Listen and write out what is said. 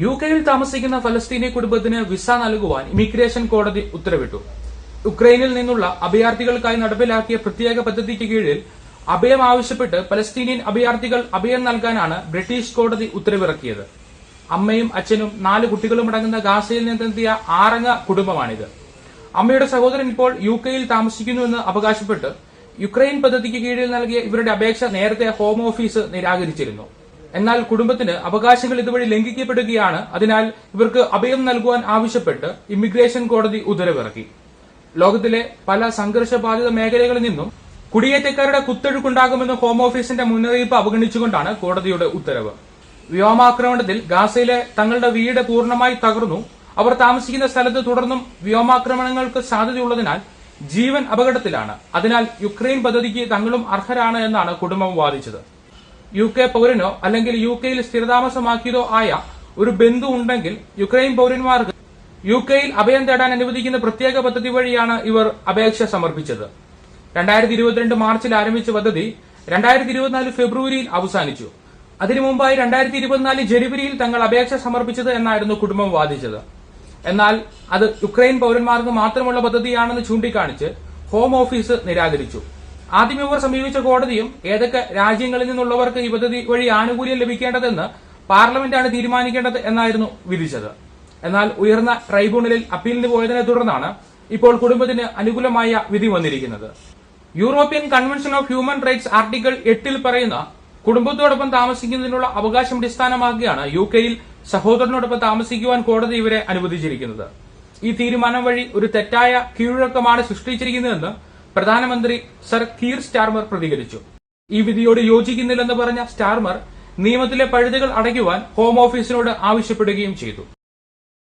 U കെയിൽ താമസിക്കുന്ന ഫലസ്തീനി കുടുംബത്തിന് വിസ നൽകുവാൻ ഇമിഗ്രേഷൻ കോടതി ഉത്തരവിട്ടു. ഉക്രൈനിൽ നിന്നുള്ള അഭയാർത്ഥികൾക്കായി നടപ്പിലാക്കിയ പ്രത്യേക പദ്ധതിക്ക് കീഴിൽ അഭയം ആവശ്യപ്പെട്ട് പലസ്തീനിയൻ അഭയാർത്ഥികൾ അഭയം നൽകാനാണ് ബ്രിട്ടീഷ് കോടതി ഉത്തരവിറക്കിയത്. അമ്മയും അച്ഛനും നാല് കുട്ടികളും അടങ്ങുന്ന ഗാസയിൽ നിന്നെത്തിയ ആറംഗ കുടുംബമാണിത്. അമ്മയുടെ സഹോദരൻ ഇപ്പോൾ യു കെയിൽ താമസിക്കുന്നുവെന്ന് അവകാശപ്പെട്ട് യുക്രൈൻ പദ്ധതിക്ക് കീഴിൽ നൽകിയ ഇവരുടെ അപേക്ഷ നേരത്തെ ഹോം ഓഫീസ് നിരാകരിച്ചിരുന്നു. എന്നാൽ കുടുംബത്തിന് അവകാശങ്ങൾ ഇതുവഴി ലംഘിക്കപ്പെടുകയാണ്. അതിനാൽ ഇവർക്ക് അഭയം നൽകുവാൻ ആവശ്യപ്പെട്ട് ഇമിഗ്രേഷൻ കോടതി ഉത്തരവിറക്കി. ലോകത്തിലെ പല സംഘർഷബാധിത മേഖലകളിൽ നിന്നും കുടിയേറ്റക്കാരുടെ കുത്തൊഴുക്കുണ്ടാകുമെന്ന് ഹോം ഓഫീസിന്റെ മുന്നറിയിപ്പ് അവഗണിച്ചുകൊണ്ടാണ് കോടതിയുടെ ഉത്തരവ്. വ്യോമാക്രമണത്തിൽ ഗാസയിലെ തങ്ങളുടെ വീട് പൂർണമായി തകർന്നു. അവർ താമസിക്കുന്ന സ്ഥലത്ത് തുടർന്നും വ്യോമാക്രമണങ്ങൾക്ക് സാധ്യതയുള്ളതിനാൽ ജീവൻ അപകടത്തിലാണ്. അതിനാൽ യുക്രൈൻ പദ്ധതിക്ക് തങ്ങളും അർഹരാണ് എന്നാണ് കുടുംബം വാദിച്ചത്. യു കെ പൗരനോ അല്ലെങ്കിൽ യു കെയിൽ സ്ഥിരതാമസമാക്കിയതോ ആയ ഒരു ബന്ധു ഉണ്ടെങ്കിൽ യുക്രൈൻ പൗരന്മാർക്ക് യു കെയിൽ അഭയം തേടാൻ അനുവദിക്കുന്ന പ്രത്യേക പദ്ധതി വഴിയാണ് ഇവർ അപേക്ഷ സമർപ്പിച്ചത്. രണ്ടായിരത്തി ഇരുപത്തിരണ്ട് മാർച്ചിൽ ആരംഭിച്ച പദ്ധതി രണ്ടായിരത്തി ഇരുപത്തിനാല് ഫെബ്രുവരിയിൽ അവസാനിച്ചു. അതിനു മുമ്പായി രണ്ടായിരത്തി ഇരുപത്തിനാല് ജനുവരിയിൽ തങ്ങൾ അപേക്ഷ സമർപ്പിച്ചത് എന്നായിരുന്നു കുടുംബം വാദിച്ചത്. എന്നാൽ അത് യുക്രൈൻ പൗരന്മാർക്ക് മാത്രമുള്ള പദ്ധതിയാണെന്ന് ചൂണ്ടിക്കാണിച്ച് ഹോം ഓഫീസ് നിരാകരിച്ചു. ആദ്യം ഇവർ സമീപിച്ച കോടതിയും ഏതൊക്കെ രാജ്യങ്ങളിൽ നിന്നുള്ളവർക്ക് ഈ പദ്ധതി വഴി ആനുകൂല്യം ലഭിക്കേണ്ടതെന്ന് പാർലമെന്റാണ് തീരുമാനിക്കേണ്ടത് എന്നായിരുന്നു വിധിച്ചത്. എന്നാൽ ഉയർന്ന ട്രൈബ്യൂണലിൽ അപ്പീലിന് പോയതിനെ തുടർന്നാണ് ഇപ്പോൾ കുടുംബത്തിന് അനുകൂലമായ വിധി വന്നിരിക്കുന്നത്. European convention of human rights article എട്ടിൽ പറയുന്ന കുടുംബത്തോടൊപ്പം താമസിക്കുന്നതിനുള്ള അവകാശം അടിസ്ഥാനമാക്കിയാണ് യു കെയിൽ സഹോദരനോടൊപ്പം താമസിക്കുവാൻ കോടതി ഇവരെ അനുവദിച്ചിരിക്കുന്നത്. ഈ തീരുമാനം വഴി ഒരു തെറ്റായ കീഴ്വഴക്കമാണ് സൃഷ്ടിച്ചിരിക്കുന്നതെന്ന് പ്രധാനമന്ത്രി സർ കീർ സ്റ്റാർമർ പ്രതികരിച്ചു. ഈ വിധിയോട് യോജിക്കുന്നില്ലെന്ന് പറഞ്ഞ സ്റ്റാർമർ നിയമത്തിലെ പഴുതുകൾ അടയ്ക്കുവാൻ ഹോം ഓഫീസിനോട് ആവശ്യപ്പെടുകയും ചെയ്തു.